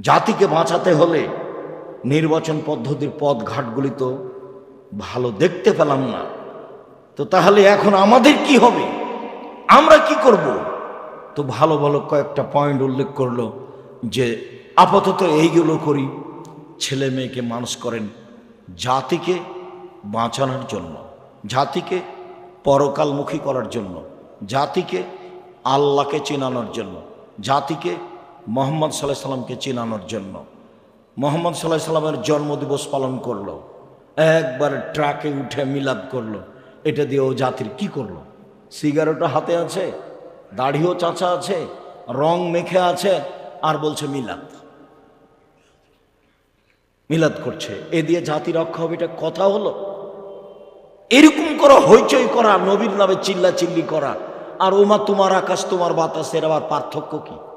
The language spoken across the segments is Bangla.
জাতিকে বাঁচাতে হলে নির্বাচন পদ্ধতির পথ ঘাটগুলি তো ভালো দেখতে পেলাম না। তো তাহলে এখন আমাদের কি হবে? আমরা কি করব? তো ভালো ভালো কয়েকটা পয়েন্ট উল্লেখ করল যে আপাতত এইগুলো করি, ছেলে মেয়েকে মানুষ করেন, জাতিকে বাঁচানোর জন্য, জাতিকে পরকালমুখী করার জন্য, জাতিকে আল্লাহকে চেনানোর জন্য, জাতিকে মোহাম্মদ সাল্লাহ সাল্লামকে চেনানোর জন্য। মোহাম্মদ সাল্লাহ সাল্লামের জন্মদিবস পালন করল। একবার ট্রাকে উঠে মিলাদ করল। এটা দিয়ে ও জাতির কি করল? সিগারেটও হাতে আছে, দাড়িও চাচা আছে, রং মেখে আছে, আর বলছে মিলাদ। মিলাদ করছে। এ দিয়ে জাতি রক্ষা হবে এটা কথা হলো? এরকম করা হইচই করা, নবীর নামে চিল্লা চিল্লি করা। আর ওমা, তোমার আকাশ, তোমার বাতাসের আবার পার্থক্য কি?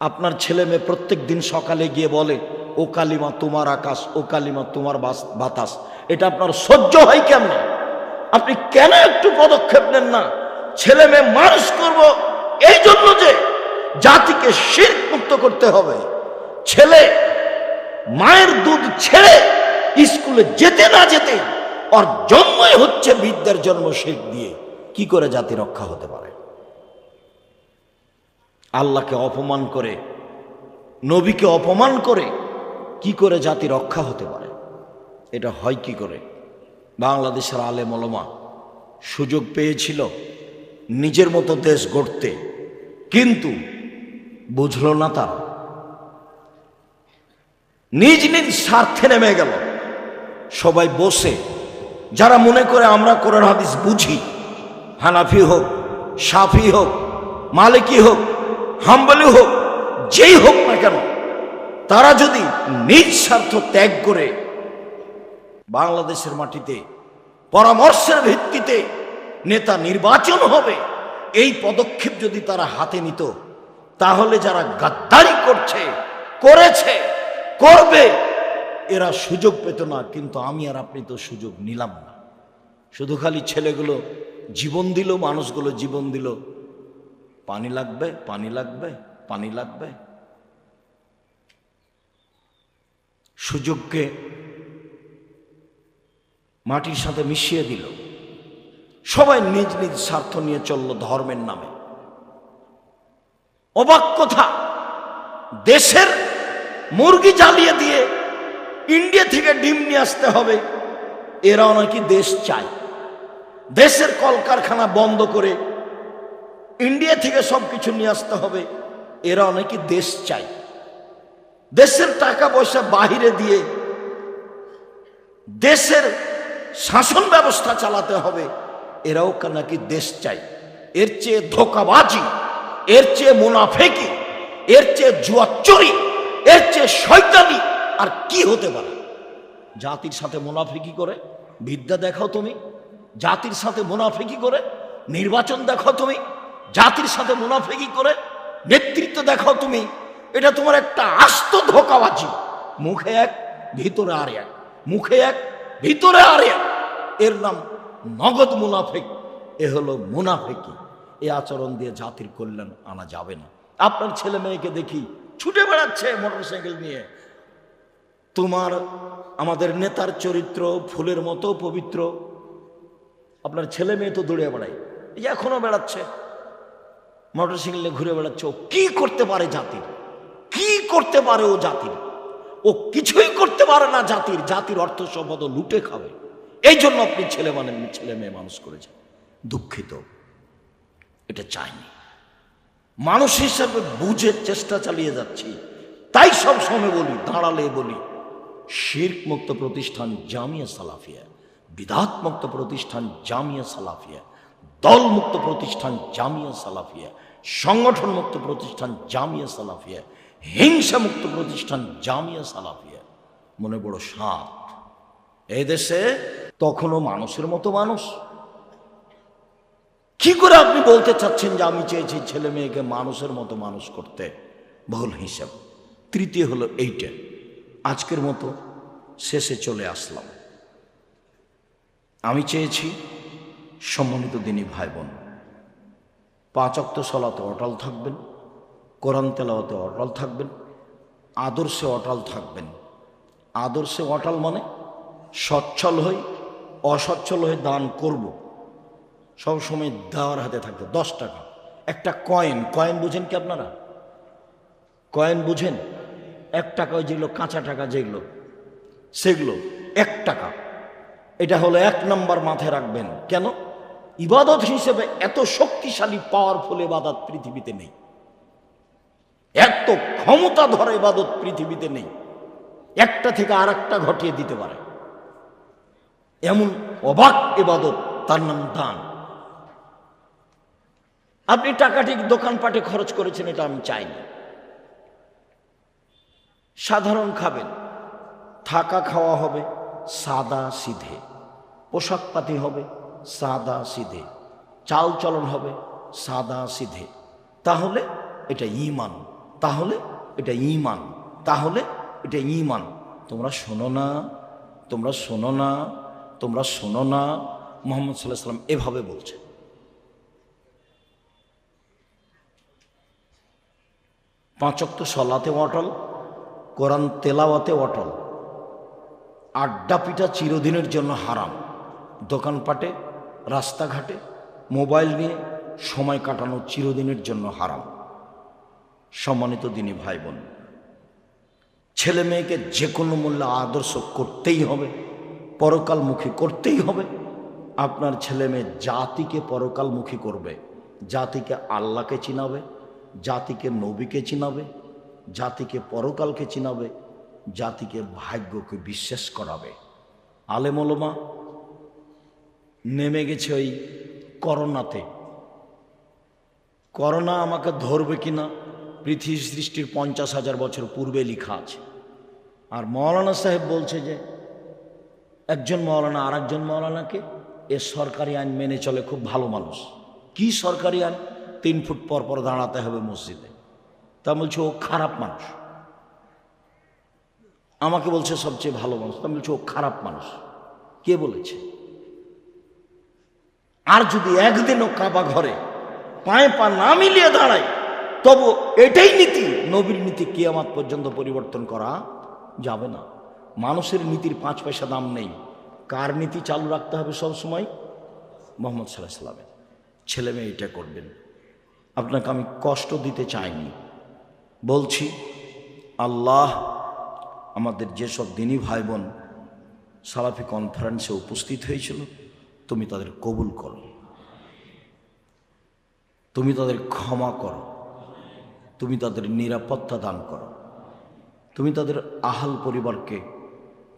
আপনার ছেলে মেয়ে প্রত্যেক দিন সকালে গিয়ে বলে, ও কালিমা তোমার আকাশ, ও কালিমা তোমার বাতাস। এটা আপনার সহ্য হয় কেমন? আপনি কেন একটু পদক্ষেপ নেন না? ছেলে মেয়ে মানুষ করব এই জন্য যে জাতিকে শির মুক্ত করতে হবে। ছেলে মায়ের দুধ ছেড়ে স্কুলে যেতে না যেতে ওর জন্মই হচ্ছে বিদ্যার জন্ম শেখ দিয়ে। কি করে জাতি রক্ষা হতে পারে? আল্লাহকে অপমান করে, নবীকে অপমান করে কি করে জাতি রক্ষা হতে পারে? এটা হয় কি করে? বাংলাদেশের আলে মলমা সুযোগ পেয়েছিল নিজের মতো দেশ গড়তে, কিন্তু বুঝল না তারা। নিজ নিজ স্বার্থে নেমে গেল। সবাই বসে, যারা মনে করে আমরা কোরআন হাদিস বুঝি, হানাফি হোক, সাফি হোক, মালিকি হোক হাম্বলি হোক, যেই হোক না কেন, তারা যদি নিজ স্বার্থ ত্যাগ করে বাংলাদেশের মাটিতে পরামর্শের ভিত্তিতে নেতা নির্বাচন হবে, এই পদক্ষেপ যদি তারা হাতে নিত, তাহলে যারা গাদ্দারি করছে, করেছে, করবে, এরা সুযোগ পেত না, কিন্তু আমি আর আপনি তো সুযোগ নিলাম না। শুধু খালি ছেলেগুলো জীবন দিল, মানুষগুলো জীবন দিল পানি লাগবে পানি লাগবে পানি লাগবে। সুযোগকে মাটির সাথে মিশিয়ে দিল। সবাই নিজ নিজ স্বার্থ নিয়ে চলল ধর্মের নামে। অবাক কথা, দেশের মুরগি জ্বালিয়ে দিয়ে ইন্ডিয়া থেকে ডিম নিয়ে আসতে হবে, এরাও নাকি দেশ চায়। দেশের কলকারখানা বন্ধ করে ইন্ডিয়া থেকে সব কিছু নিয়ে আসতে হবে। এরা নাকি দেশ চায়। দেশের টাকা পয়সা বাহিরে দিয়ে দেশের শাসন ব্যবস্থা চালাতে হবে। এরাও নাকি দেশ চাই এর চেয়ে ধোকাবাজি, এর চেয়ে মুনাফেকি, এর চেয়ে জুয়াচুরি এর চেয়ে শয়তানি আর কি হতে পারে? জাতির সাথে মুনাফেকি করে বিদ্যা দেখাও তুমি। জাতির সাথে মুনাফিকি করে নির্বাচন দেখাও তুমি। জাতির সাথে মুনাফিকি করে নেতৃত্ব দেখাও তুমি, এটা তোমার একটা আস্ত ধোকাবাজি। মুখে এক, ভিতরে আর এক। মুখে এক, ভিতরে আর এক। এর নাম নগদ মুনাফেক। এ হলো মুনাফেকি। এ আচরণ দিয়ে জাতির কল্যাণ আনা যাবে না। আপনার ছেলে মেয়েকে দেখি ছুটে বেড়াচ্ছে মোটরসাইকেল নিয়ে। তোমার, আমাদের নেতার চরিত্র ফুলের মতো পবিত্র। আপনার ছেলে মেয়ে তো দৌড়ে বেড়ায়। এখনও বেড়াচ্ছে। মোটরসাইকেল ঘুরে বেড়াচ্ছে, ও কি করতে পারে জাতির? কি করতে পারে ও জাতির? ও কিছুই করতে পারে না জাতির। জাতির অর্থ সম্পদ লুটে খাবে। এই জন্য আপনি ছেলে মানে ছেলে মেয়ে মানুষ করেছেন। দুঃখিত। এটা চাইনি। মানুষ হিসাবে বুঝে চেষ্টা চালিয়ে যাচ্ছি। তাই সব সময় বলি, দাঁড়ালে বলি শির্ক মুক্ত প্রতিষ্ঠান জামিয়া সালাফিয়া বিধাত মুক্ত প্রতিষ্ঠান জামিয়া সালাফিয়া। দল মুক্ত প্রতিষ্ঠান জামিয়া সালাফিয়া সংগঠন মুক্ত প্রতিষ্ঠান জামিয়া সালাফিয়া হিংসা মুক্ত প্রতিষ্ঠান জামিয়া সালাফিয়া। মনে বড় সাপ দেশে তখনও মানুষের মতো মানুষ। কি করে আপনি বলতে চাচ্ছেন যে আমি চেয়েছি ছেলে মেয়েকে মানুষের মতো মানুষ করতে? ভুল হিসাব। তৃতীয় হলো এইটা। আজকের মতো শেষে চলে আসলাম। আমি চেয়েছি সম্মানিত দিনী ভাই বোন পাঁচ অক্ত সলাতে অটল থাকবেন, কোরআন তেলাওয়াতে অটল থাকবেন, আদর্শে অটল থাকবেন। আদর্শে অটল মানে সচ্ছল হই, অসচ্ছল হয়ে দান করব। সবসময় দেওয়ার হাতে থাকবে, দশ টাকা। একটা কয়েন কয়েন বুঝেন কি আপনারা? কয়েন বুঝেন? এক টাকা ওই যেগুলো কাঁচা টাকা যেগুলো, সেগুলো এক টাকা। এটা হলো এক নাম্বার মাথায় রাখবেন। কেন? ইবাদত হিসেবে এত শক্তিশালী পাওয়ারফুল ইবাদত পৃথিবীতে নেই। এত ক্ষমতা ধরে ইবাদত পৃথিবীতে নেই। একটা থেকে আর একটা ঘটিয়ে দিতে পারে। এমন অবাক ইবাদত তার নাম দান। আপনি টাকাটি দোকানপাটে খরচ করেছেন, এটা আমি চাইনি। সাধারণ খাবেন, থাকা খাওয়া হবে, সাদা সিধে পোশাক পাতি হবে সাদা সিধে। চাল চলন হবে সাদা সিধে। তাহলে এটা ইমান তাহলে এটা ইমান তাহলে এটা ইমান তোমরা শোনো না, তোমরা শোনো না, তোমরা শোনো না, মোহাম্মদ সাল্লাহ সাল্লাম এভাবে বলছে। পাঁচক তো সলাতে অটল, কোরআন তেলাওয়াতে অটল। আড্ডা পিঠা চিরদিনের জন্য হারাম। দোকানপাটে রাস্তাঘাটে মোবাইল নিয়ে সময় কাটানো চিরদিনের জন্য হারাম। সম্মানিত দিনী ভাই বোন ছেলে মেয়েকে যে কোনো মূল্যে আদর্শ করতেই হবে, পরকালমুখী করতেই হবে। আপনার ছেলে মেয়ে জাতিকে পরকালমুখী করবে, জাতিকে আল্লাহকে চিনাবে, জাতিকে নবীকে চিনাবে, জাতিকে পরকালকে চিনাবে, জাতিকে ভাগ্যকে বিশ্বাস করাবে। আলেমলমা নেমে গেছে ওই করোনাতে। করোনা আমাকে ধরবে কিনা, পৃথিবী সৃষ্টির পঞ্চাশ হাজার বছর পূর্বে লেখা আছে। আর মৌলানা সাহেব বলছে যে, একজন মৌলানা আর একজন মৌলানাকে, এ সরকারি আইন মেনে চলে খুব ভালো মানুষ। কি সরকারি আইন? তিন ফুট পর পর দাঁড়াতে হবে মসজিদে। তা বলছে, ও খারাপ মানুষ। আমাকে বলছে, সবচেয়ে ভালো মানুষ। তা বলছে, ও খারাপ মানুষ। কে বলেছে? আর যদি একদিনও কাবা ঘরে পায়ে পা না মিলিয়ে দাঁড়ায়, তবু এটাই নীতি, নবীর নীতি কিয়ামাত পর্যন্ত পরিবর্তন করা যাবে না। মানুষের নীতির পাঁচ পয়সা দাম নেই। কার নীতি চালু রাখতে হবে সব সময়? মোহাম্মদ সাল্লাহ সাল্লামের ছেলে মেয়ে এটা করবেন। আপনাকে আমি কষ্ট দিতে চাইনি। বলছি, আল্লাহ আমাদের যেসব দিনী ভাই বোন সালাফি কনফারেন্সে উপস্থিত হয়েছিল তুমি তাদের কবুল করো। তুমি তাদের ক্ষমা করো। তুমি তাদের নিরাপত্তা দান করো। তুমি তাদের আহাল পরিবারকে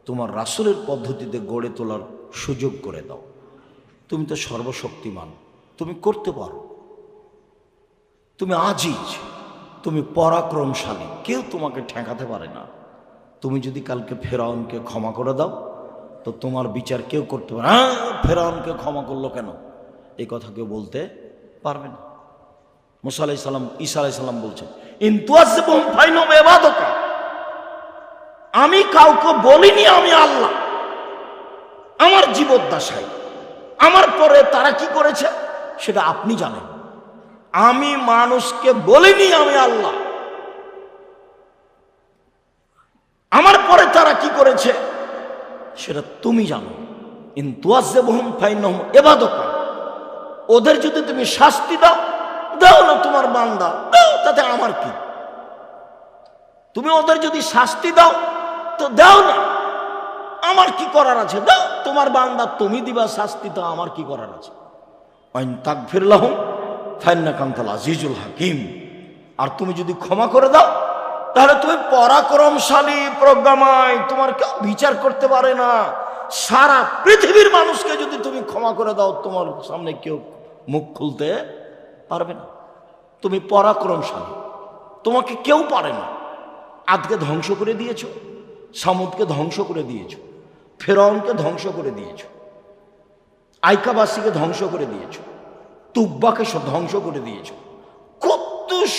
তোমার রাসুলের পদ্ধতিতে গড়ে তোলার সুযোগ করে দাও। তুমি তো সর্বশক্তিমান। তুমি করতে পারো। তুমি আজিজ। তুমি পরাক্রমশালী। কেউ তোমাকে ঠেকাতে পারে না। তুমি যদি কালকে ফেরাউনকে ক্ষমা করে দাও তো তোমার বিচার কেউ করতে পারে না। ফেরাউনকে ক্ষমা করল কেন? এই কথা কেউ বলতে পারবে না। মুসা আলাই সাল্লাম ঈসা আলাই সাল্লাম বলছেন আমি কাউকে বলিনি আমি আল্লাহ। আমার জীবদ্দশায়। আমার পরে তারা কি করেছে? সেটা আপনি জানেন। আমি মানুষকে বলিনি আমি আল্লাহ। আমার পরে তারা কি করেছে? সেটা তুমি জানো। ইবাদাকা ওদের যদি তুমি শাস্তি দাও দাও না তোমার বান্দা, দাও, তাতে আমার কি? তুমি ওদের যদি শাস্তি দাও, তো দাও না। আমার কি করার আছে? দাও, তোমার বান্দা তুমি দিবা শাস্তি, তো আমার কি করার আছে? আইন তাক ফাইন্না কান্তাল আজিজুল হাকিম। আর তুমি যদি ক্ষমা করে দাও তাহলে তুমি পরাক্রমশালী প্রজ্ঞাময়, তোমার কেউ বিচার করতে পারে না। সারা পৃথিবীর মানুষকে যদি তুমি ক্ষমা করে দাও, তোমার সামনে কেউ মুখ খুলতে পারবে না। তুমি পরাক্রমশালী, তোমাকে কেউ পারে না। আজকে ধ্বংস করে দিয়েছ, সামুদকে ধ্বংস করে দিয়েছ, ফেরাউনকে ধ্বংস করে দিয়েছ, আইকাবাসীকে ধ্বংস করে দিয়েছ, তুব্বাকে ধ্বংস করে দিয়েছ।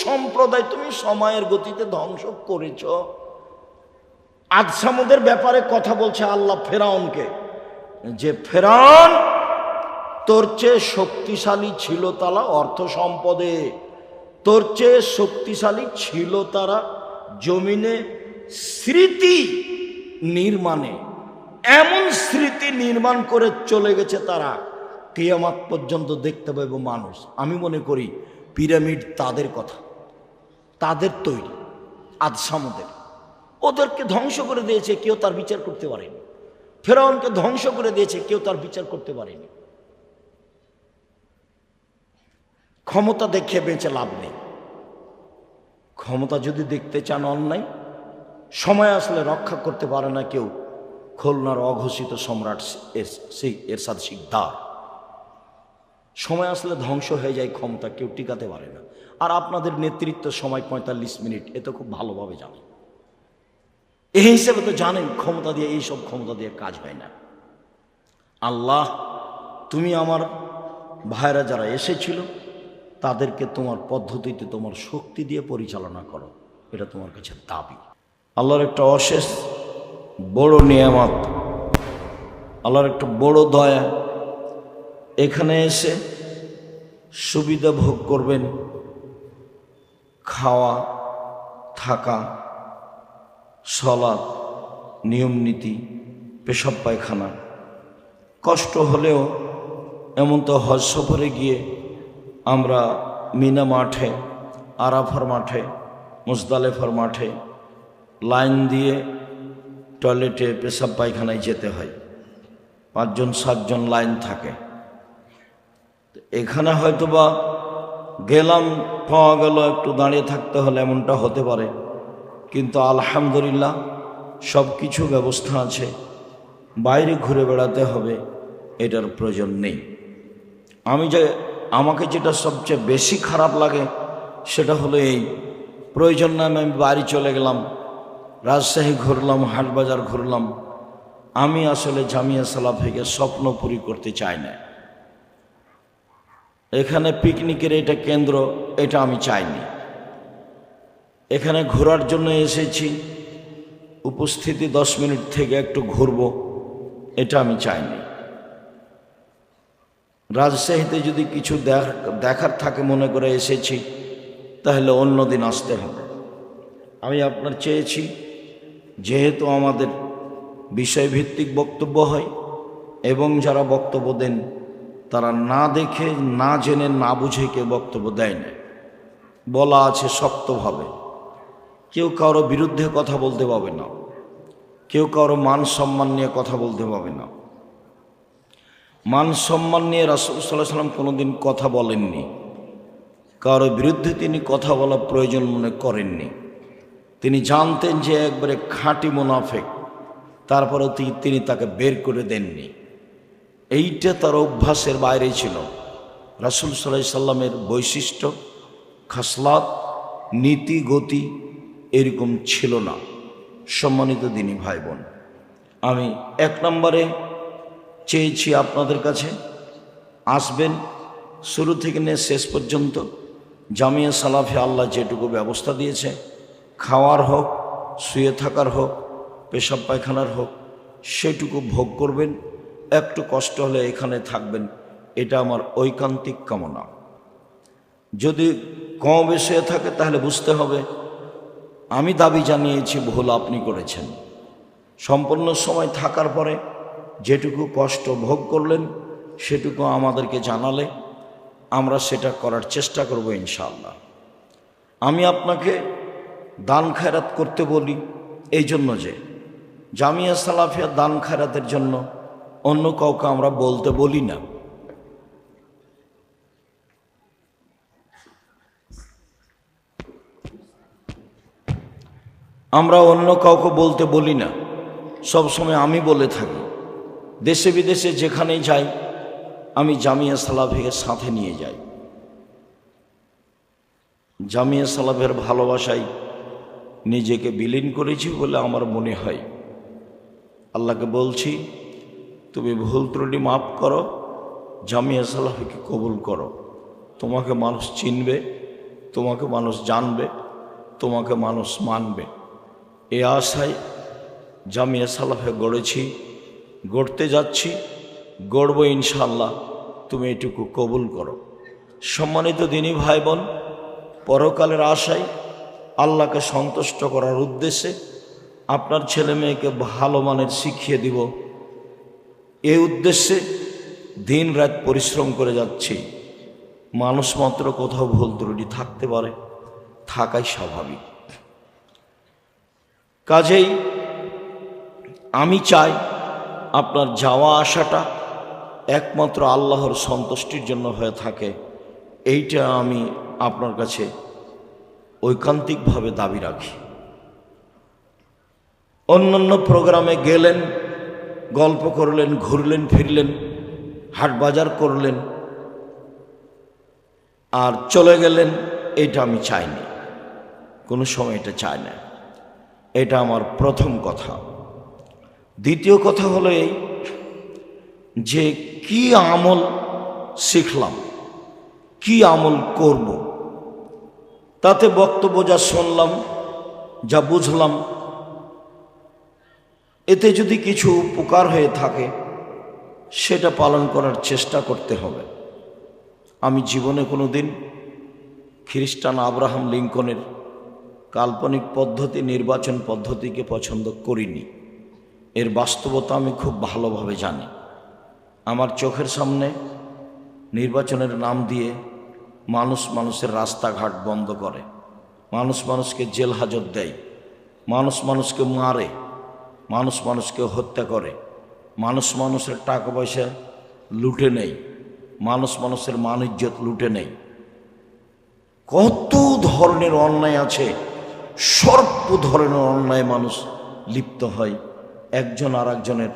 সম্প্রদায় তুমি সময়ের গতিতে ধ্বংস করেছ, আজ ব্যাপারে কথা বলছে আল্লাহ ফেরাউনকে, যে ফেরাউন, তোর চেয়ে শক্তিশালী ছিল তালা অর্থ সম্পদে, তোর চেয়ে শক্তিশালী ছিল তারা জমিনে স্মৃতি নির্মাণে, এমন স্মৃতি নির্মাণ করে চলে গেছে তারা, কেয়ামাত পর্যন্ত দেখতে পাবে মানুষ। আমি মনে করি পিরামিড তাদের কথা। তাদের তৈরি, আদসামদের। ওদেরকে ধ্বংস করে দিয়েছে, কেউ তার বিচার করতে পারেনি। ফেরাউনকে ধ্বংস করে দিয়েছে, কেউ তার বিচার করতে পারেনি। ক্ষমতা দেখে বেঁচে লাভ নেই। ক্ষমতা যদি দেখতে চান অন্যায়, সময় আসলে রক্ষা করতে পারে না কেউ। খুলনার অঘোষিত সম্রাট এরশাদ শিকদার। সময় আসলে ধ্বংস হয়ে যায় ক্ষমতা, কেউ টিকাতে পারে না। আর আপনাদের নেতৃত্ব সময় পঁয়তাল্লিশ মিনিট, এ তো খুব ভালোভাবে জানেন। এই হিসেবে তো জানেন, ক্ষমতা দিয়ে এইসব ক্ষমতা দিয়ে কাজ হয় না। আল্লাহ, তুমি আমার ভাইরা যারা এসেছিল, তাদেরকে তোমার পদ্ধতিতে তোমার শক্তি দিয়ে পরিচালনা করো। এটা তোমার কাছে দাবি। আল্লাহর একটা অশেষ বড় নিয়ামত, আল্লাহর একটা বড় দয়া এখানে এসে সুবিধা ভোগ করবেন, খাওয়া, থাকা সলাদ নিয়ম নীতি, পেশাব পায়খানা। কষ্ট হলেও এমন তো হজ সফরে গিয়ে আমরা মিনা মাঠে, আরাফার মাঠে, মুজদালেফার মাঠে লাইন দিয়ে টয়লেটে পেশাব পায়খানায় যেতে হয়। পাঁচজন, সাতজন লাইন থাকে। এখানে হয়তো বা গেলাম, পাওয়া গেল, একটু দাঁড়িয়ে থাকতে হলে এমনটা হতে পারে। কিন্তু আলহামদুলিল্লাহ সব কিছু ব্যবস্থা আছে। বাইরে ঘুরে বেড়াতে হবে, এটার প্রয়োজন নেই। আমি যে, আমাকে যেটা সবচেয়ে বেশি খারাপ লাগে, সেটা হলো এই। প্রয়োজন নামে আমি বাড়ি চলে গেলাম, রাজশাহী ঘুরলাম, হাটবাজার ঘুরলাম। আমি আসলে জামিয়া সালাফিকে স্বপ্নপুরি করতে চাই না। এখানে পিকনিকের এটা কেন্দ্র, এটা আমি চাইনি। এখানে ঘোরার জন্য এসেছি। উপস্থিতি দশ মিনিট থেকে একটু ঘুরব, এটা আমি চাইনি। রাজশাহীতে যদি কিছু দেখার থাকে মনে করে এসেছি, তাহলে অন্য দিন আসতে হবে। আমি আপনার চেয়েছি, যেহেতু আমাদের বিষয়ভিত্তিক বক্তব্য হয়, এবং যারা বক্তব্য দেন তারা না দেখে, না জেনে, না বুঝে কেউ বক্তব্য দেয় না। বলা আছে শক্তভাবে। কেউ কারও বিরুদ্ধে কথা বলতে পাবে না। কেউ কারও মান সম্মান নিয়ে কথা বলতে পাবে না। মান সম্মান নিয়ে রাসুল সাল্লাহ সাল্লাম কোনোদিন কথা বলেননি। কারও বিরুদ্ধে তিনি কথা বলা প্রয়োজন মনে করেননি। তিনি জানতেন যে একবারে খাঁটি মুনাফেক। তারপরেও তিনি তাকে বের করে দেননি। এইটা তার অভ্যাসের বাইরে ছিল। রাসুল সাল্লাহ সাল্লামের বৈশিষ্ট্য, খাসলাত, নীতি, গতি এরকম ছিল না। সম্মানিত দিনী ভাই বোন আমি এক নম্বরে চেয়েছি আপনাদের কাছে, আসবেন, শুরু থেকে নিয়ে শেষ পর্যন্ত জামিয়া সালাফে আল্লাহ যেটুকু ব্যবস্থা দিয়েছে, খাওয়ার হোক, শুয়ে থাকার হোক পেশাব পায়খানার হোক, সেটুকু ভোগ করবেন। একটু কষ্ট হলে এখানে থাকবেন, এটা আমার ঐকান্তিক কামনা। যদি কম বেশি থাকে তাহলে বুঝতে হবে, আমি দাবি জানিয়েছি, ভুল আপনি করেছেন। সম্পূর্ণ সময় থাকার পরে যেটুকু কষ্ট ভোগ করলেন, সেটুকু আমাদেরকে জানালে, আমরা সেটা করার চেষ্টা করব ইনশাল্লাহ আমি আপনাকে দান খায়রাত করতে বলি, এই জন্য যে, জামিয়া সালাফিয়া দান খায়রাতের জন্য অন্য কাউকে আমরা বলতে বলি না। আমরা অন্য কাউকে বলতে বলি না। সবসময় আমি বলে থাকি। দেশে বিদেশে যেখানেই যাই, আমি জামিয়া সালাফিকে সাথে নিয়ে যাই। জামিয়া সালাফের ভালোবাসায় নিজেকে বিলীন করেছি বলে আমার মনে হয়। আল্লাহকে বলছি তুমি ভুল ত্রুটি মাফ করো, জামিয়া সালাফিকে কবুল করো। তোমাকে মানুষ চিনবে, তোমাকে মানুষ জানবে, তোমাকে মানুষ মানবে। এ আশায় জামিয়া সালাফে গড়েছি, গড়তে যাচ্ছি, গড়ব ইনশাল্লাহ তুমি এটুকু কবুল করো। সম্মানিত দিনী ভাই বোন পরকালের আশায় আল্লাহকে সন্তুষ্ট করার উদ্দেশ্যে আপনার ছেলে মেয়েকে ভালো মানের শিখিয়ে দিব। এই উদ্দেশ্যে দিন রাত পরিশ্রম করে যাচ্ছি। মানুষ মাত্র কোথাও ভুল ত্রুটি থাকতে পারে, থাকাই স্বাভাবিক। কাজেই আমি চাই আপনার যাওয়া আসাটা একমাত্র আল্লাহর সন্তুষ্টির জন্য হয়ে থাকে। এইটা আমি আপনার কাছে ঐকান্তিকভাবে দাবি রাখি। অন্যান্য প্রোগ্রামে গেলেন গল্প করলেন, ঘুরলেন, ফিরলেন, হাট বাজার করলেন, আর চলে গেলেন, এটা আমি চাইনি। কোনো সময় এটা চাই না। এটা আমার প্রথম কথা। দ্বিতীয় কথা হলো এই যে, কি আমল শিখলাম, কি আমল করব, তাতে বক্তব্য যা শুনলাম, যা বুঝলাম এতে যদি কিছু উপকার হয়ে থাকে, সেটা পালন করার চেষ্টা করতে হবে। আমি জীবনে কোনো দিন খ্রিস্টান আব্রাহাম লিঙ্কনের কাল্পনিক পদ্ধতি, নির্বাচন পদ্ধতিকে পছন্দ করিনি। এর বাস্তবতা আমি খুব ভালোভাবে জানি। আমার চোখের সামনে নির্বাচনের নাম দিয়ে মানুষ মানুষের রাস্তাঘাট বন্ধ করে। মানুষ মানুষকে জেল হাজত দেয়। মানুষ মানুষকে মারে। মানুষ মানুষকে হত্যা করে। মানুষ মানুষের টাকা পয়সা লুটে নেই মানুষ মানুষের মান ইজ্জত লুটে নেই কত ধরনের অন্যায় আছে। সর্ব ধরনের অন্যায় মানুষ লিপ্ত হয়। একজন আর একজনের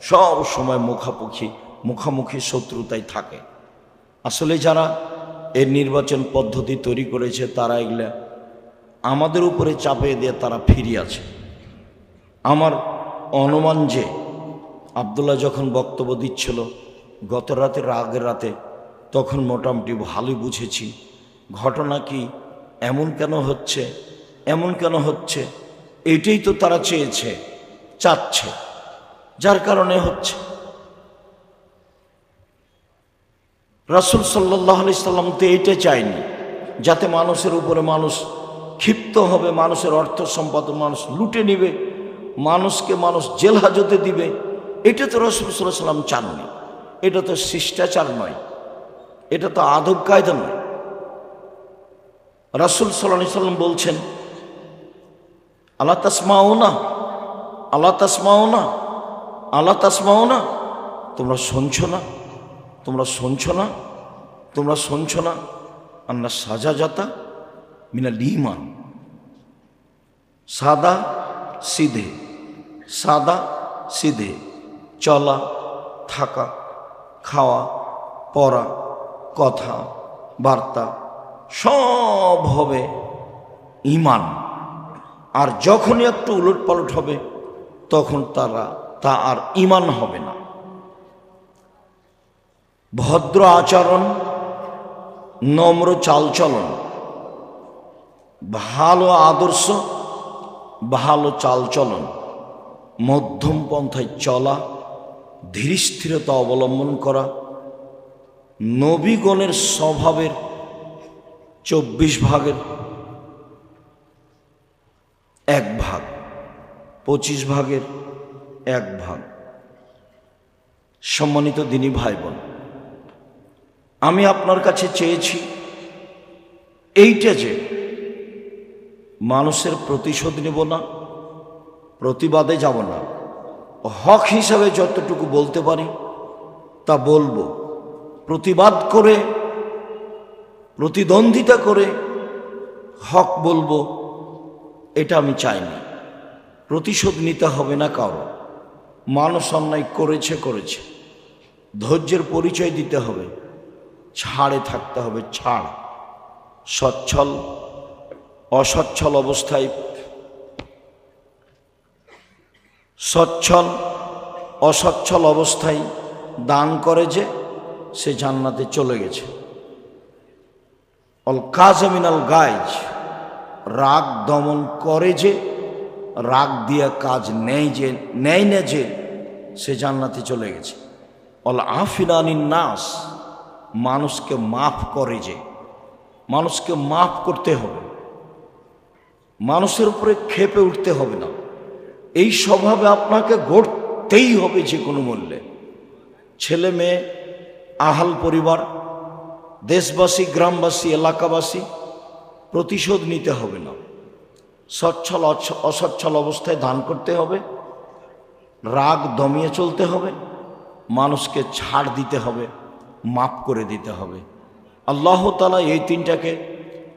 সব সময় মুখামুখি মুখামুখি শত্রুতাই থাকে। আসলে যারা এর নির্বাচন পদ্ধতি তৈরি করেছে, তারা এগুলা আমাদের উপরে চাপিয়ে দিয়ে তারা ফিরিয়ে আছে। আমার অনুমান যে আবদুল্লাহ যখন বক্তব্য দিচ্ছিল গত রাতের আগের রাতে, তখন মোটামুটি ভালোই বুঝেছি, ঘটনা কি, এমন কেন হচ্ছে, এমন কেন হচ্ছে, এটাই তো তারা চেয়েছে, চাচ্ছে, যার কারণে হচ্ছে। রাসুল সাল্লাহ আলি সাল্লাম তো এইটা চায়নি, যাতে মানুষের উপরে মানুষ ক্ষিপ্ত হবে, মানুষের অর্থ সম্পদ মানুষ লুটে নিবে। মানুষকে মানুষ জেল হাজতে দিবে। এটা তো রসুল সাল্লাহ সাল্লাম চাননি এটা তো শিষ্টাচার নয়। এটা তো আদব কায়দা নয়। রাসুল সাল্লাহ সাল্লাম বলছেন আল্লাহ তাসমাও না আল্লাহ তাসমাও না আল্লাহ তাসমাও না তোমরা শুনছ না, তোমরা শুনছ না, তোমরা শুনছ না, আন্না সাজা যাতা মিনা লিমান সাদা সিধে, সাদা সিধে, চলা, থাকা, খাওয়া, পড়া, কথা, বার্তা, সব হবে ইমান আর যখনই একটু উলট পালট হবে, তখন তারা, তা আর ইমান হবে না। ভদ্র আচরণ, নম্র চালচলন, ভালো আদর্শ ভালো চালচলন, মধ্যম পন্থায় চলা, ধীরস্থিরতা অবলম্বন করা, নবীগণের স্বভাবের চব্বিশ ভাগের এক ভাগ, পঁচিশ ভাগের এক ভাগ। সম্মানিত দিনী ভাই বোন আমি আপনার কাছে চেয়েছি এইটা যে মানুষের প্রতিশোধ নেব না, প্রতিবাদে যাব না। হক হিসাবে যতটুকু বলতে পারি, তা বলব। প্রতিবাদ করে, প্রতিদ্বন্দ্বিতা করে হক বলব, এটা আমি চাইনি। প্রতিশোধ নিতে হবে না কারও। মানুষ অন্যায় করেছে করেছে। ধৈর্যের পরিচয় দিতে হবে। ছাড়ে থাকতে হবে, ছাড়। সচ্ছল অসচ্ছল অবস্থায় সচ্ছল, অসচ্ছল অবস্থায় দান করে যে সে জান্নাতে চলে গেছে। অল কাজমিনাল গাইজ, রাগ দমন করে যে, রাগ দিয়া কাজ নেই যে নেয় না যে, সে জান্নাতে চলে গেছে। অল আফিনানিন নাস, মানুষকে মাফ করে যে, মানুষকে মাফ করতে হবে। মানুষের উপরে খেপে উঠতে হবে না। এই স্বভাবে আপনাকে গড়তেই হবে যে কোনো মূল্যে। ছেলে মেয়ে, আহাল পরিবার, দেশবাসী, গ্রামবাসী, এলাকাবাসী, প্রতিশোধ নিতে হবে না। সচ্ছল অসচ্ছল অবস্থায় দান করতে হবে। রাগ দমিয়ে চলতে হবে। মানুষকে ছাড় দিতে হবে, মাফ করে দিতে হবে। আল্লাহ তালা এই তিনটাকে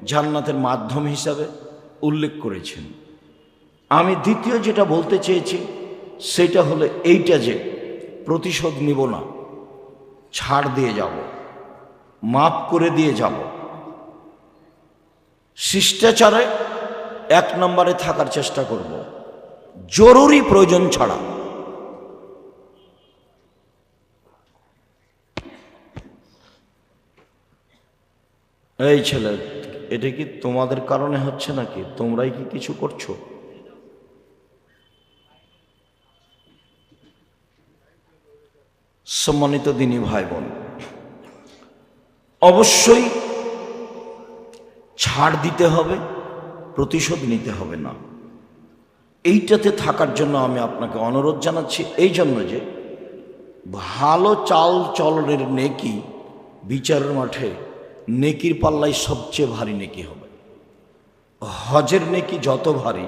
জান্নাতের মাধ্যম হিসাবে উল্লেখ করেছেন। আমি দ্বিতীয় যেটা বলতে চেয়েছি, সেটা হলো এইটা যে প্রতিশোধ নিব না, ছাড় দিয়ে যাব, মাফ করে দিয়ে যাব। শিষ্টাচারে এক নম্বরে থাকার চেষ্টা করব। জরুরি প্রয়োজন ছাড়া। এই ছেলে এটা কি তোমাদের কারণে হচ্ছে নাকি? তোমরাই কি কিছু করছ? সম্মানিত দিনী ভাই বোন অবশ্যই ছাড় দিতে হবে, প্রতিশোধ নিতে হবে না। এইটাতে থাকার জন্য আমি আপনাকে অনুরোধ জানাচ্ছি এই জন্য যে ভালো চাল চলনের নেকি বিচারের মাঠে নেকির পাল্লায় সবচেয়ে ভারী নেকি হবে। হজের নেকি যত ভারী,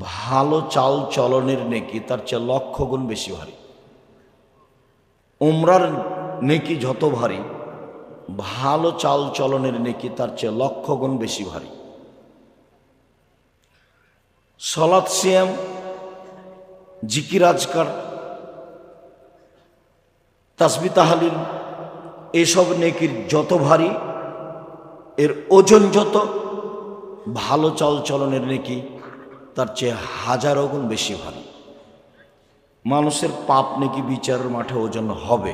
ভালো চাল চলনের নেকি তার চেয়ে লক্ষ গুণ বেশি ভারী। উমরার নেকি যত ভারী, ভালো চাল চলনের নেকি তার চেয়ে লক্ষ গুণ বেশি ভারী। সলাৎ সিয়াম, জিকির আজকার, তাসবি তাহালিল এসব নেকির যত ভারী, এর ওজন যত, ভালো চাল চলনের নেকি তার চেয়ে হাজারো গুণ বেশি ভারী। মানুষের পাপ নেকি বিচারের মাঠে ওজন হবে।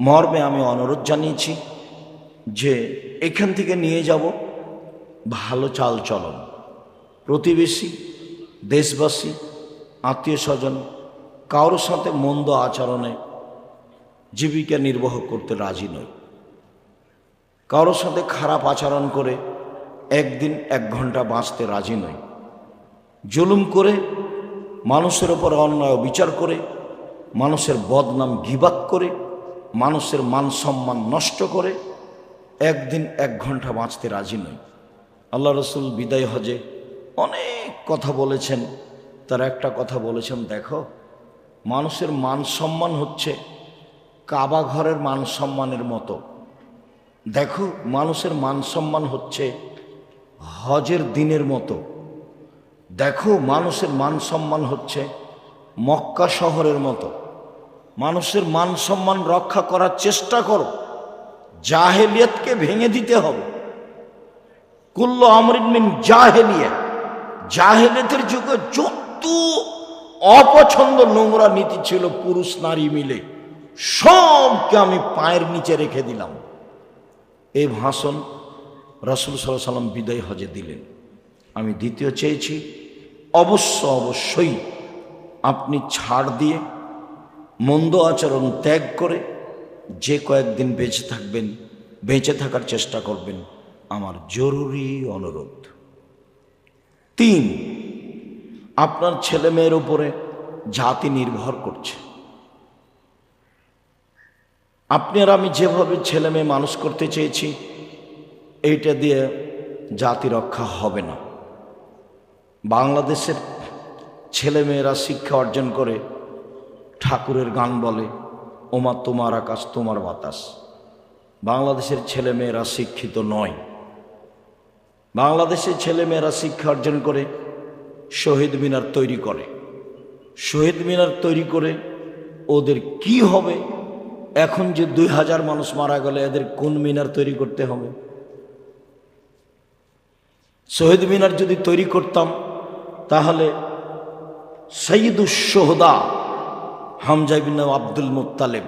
মর্মে আমি অনুরোধ জানিয়েছি যে এখান থেকে নিয়ে যাব ভালো চাল চলন প্রতিবেশী, দেশবাসী, আত্মীয় স্বজন, কারোর সাথে মন্দ আচরণে জীবিকা নির্বাহ করতে রাজি নই। কারোর সাথে খারাপ আচরণ করে একদিন এক ঘণ্টা বাঁচতে রাজি নই। জুলুম করে মানুষের ওপর অন্যায় বিচার করে, মানুষের বদনাম গিবাত করে, মানুষের মান সম্মান নষ্ট করে একদিন এক ঘণ্টা বাঁচতে রাজি নই। আল্লাহ রসুল বিদায় হজে অনেক কথা বলেছেন। তার একটা কথা বলেছেন, দেখো, মানুষের মান সম্মান হচ্ছে কাবা ঘরের মান সম্মানের মতো। দেখো, মানুষের মান সম্মান হচ্ছে হজের দিনের মতো। দেখো, মানুষের মান সম্মান হচ্ছে মক্কা শহরের মতো। মানুষের মান সম্মান রক্ষা করার চেষ্টা করো। জাহেলিয়তকে ভেঙে দিতে হবে। কুল্ল আমরিন জাহেলিয়া। জাহেলিয়তের যুগে যত অপছন্দ নোংরা নীতি ছিল, পুরুষ নারী মিলে। সবকে আমি পায়ের নিচে রেখে দিলাম। এই ভাষণ রসুল সাল্লাহ সাল্লাম বিদায় হজে দিলেন। আমি দ্বিতীয় চেয়েছি, অবশ্য অবশ্যই আপনি ছাড় দিয়ে মন্দ আচরণ ত্যাগ করে যে কয়েকদিন বেঁচে থাকবেন, বেঁচে থাকার চেষ্টা করবেন, আমার জরুরি অনুরোধ। তিন, আপনার ছেলে মেয়ের উপরে জাতি নির্ভর করছে। আপনি আর আমি যেভাবে ছেলে মেয়ে মানুষ করতে চেয়েছি, এইটা দিয়ে জাতি রক্ষা হবে না। বাংলাদেশের ছেলেমেয়েরা শিক্ষা অর্জন করে, ঠাকুরের গান বলে, ওমা তোমার আকাশ, তোমার বাতাস। বাংলাদেশের ছেলেমেয়েরা শিক্ষিত নয়। বাংলাদেশের ছেলেমেয়েরা শিক্ষা অর্জন করে, শহীদ মিনার তৈরি করে। শহীদ মিনার তৈরি করে ওদের কি হবে এখন যে দুই হাজার মানুষ মারা গেলে, এদের কোন মিনার তৈরি করতে হবে? শহীদ মিনার যদি তৈরি করতাম, তাহলে সঈদুসোহদা হামজা বিন আব্দুল মুত্তালেব,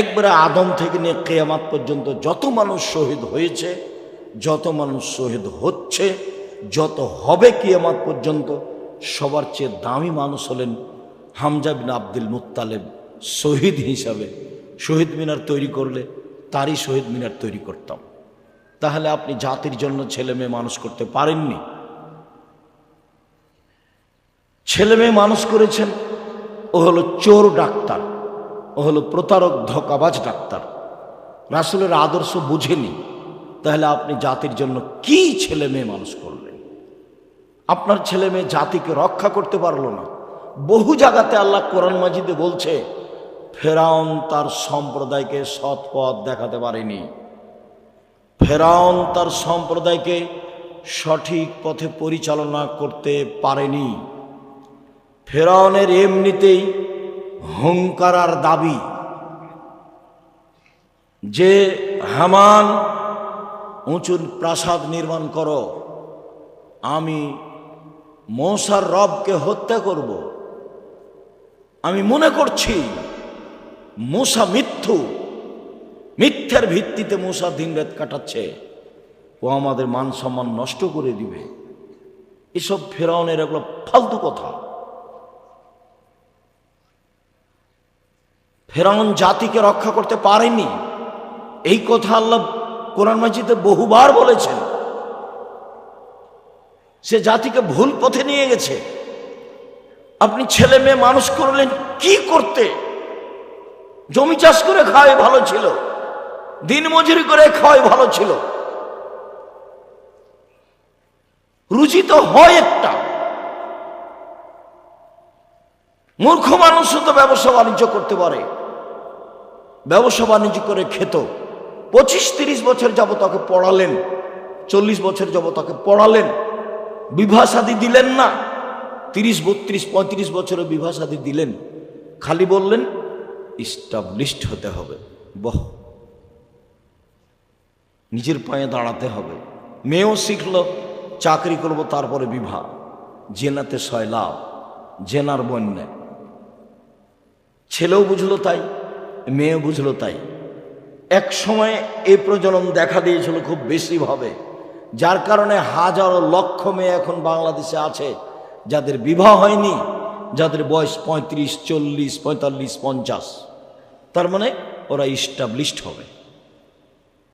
একবারে আদম থেকে নিয়ে কেয়ামাত পর্যন্ত যত মানুষ শহীদ হয়েছে, যত মানুষ শহীদ হচ্ছে, যত হবে কিয়ামাত পর্যন্ত, সবার চেয়ে দামি মানুষ হলেন হামজা বিন আব্দুল মুত্তালেব, শহীদ হিসাবে। শহীদ মিনার তৈরি করলে তারই শহীদ মিনার তৈরি করতাম। তাহলে আপনি জাতির জন্য ছেলে মেয়ে মানুষ করতে পারেননি। ছেলে মেয়ে মানুষ করেছেন, ও হলো চোর ডাক্তার, ও হলো প্রতারক, ধকাবাজ ডাক্তার। রাসুলের আদর্শ বুঝেনি, তাহলে আপনি জাতির জন্য কি ছেলে মেয়ে মানুষ করলেন? আপনার ছেলে মেয়ে জাতিকে রক্ষা করতে পারল না। বহু জায়গাতে আল্লাহ কোরআন মাজিদে বলছে ফেরাউন তার সম্প্রদায়কে সৎ পথ দেখাতে পারেনি। ফেরাউন তার সম্প্রদায়কে সঠিক পথে পরিচালনা করতে পারেনি। ফেরাউনের এমনিতেই হুঙ্কার আর দাবি যে, হামান উঁচু প্রাসাদ নির্মাণ করো। আমি মৌসার রবকে হত্যা করব। আমি মনে করছি মূসা মিথ্যু। মিথ্যার ভিত্তিতে মূসা দিন রাত কাটাচ্ছে। ও আমাদের মান সম্মান নষ্ট করে দিবে। এসব ফেরাউনের এগুলো ফালতু কথা। ফেরাউন জাতিকে রক্ষা করতে পারেনি। এই কথা আল্লাহ কোরআন মাজিদে বহুবার বলেছেন। সে জাতিকে ভুল পথে নিয়ে গেছে। আপনি ছেলে মেয়ে মানুষ করলেন কি করতে? জমি চাষ করে খাওয়াই ভালো ছিল। দিন মজুরি করে খাওয়াই ভালো ছিল। রুচি তো হয় একটা। মূর্খ মানুষও তো ব্যবসা বাণিজ্য করতে পারে। ব্যবসা বাণিজ্য করে খেত। পঁচিশ, তিরিশ বছর যাব তাকে পড়ালেন। চল্লিশ বছর যাব তাকে পড়ালেন। বিবাহ সাদী দিলেন না। তিরিশ, বত্রিশ, পঁয়ত্রিশ বছরে বিবাহ সাদী দিলেন। খালি বললেন ইস্টাবলিশড হতে হবে। বহ। নিজের পায়ে দাঁড়াতে হবে। মেয়েও শিখল, চাকরি করব তারপরে বিবাহ। জেনাতে লাভ জেনার বন্যা। ছেলেও বুঝলো তাই, মেয়েও বুঝলো তাই। এক সময় এই প্রজনন দেখা দিয়েছিল খুব বেশিভাবে যার কারণে হাজারো লক্ষ মেয়ে এখন বাংলাদেশে আছে, যাদের বিবাহ হয়নি, যাদের বয়স পঁয়ত্রিশ, চল্লিশ, পঁয়তাল্লিশ, পঞ্চাশ। তার মানে ওরা ইস্টাবলিশড হবে।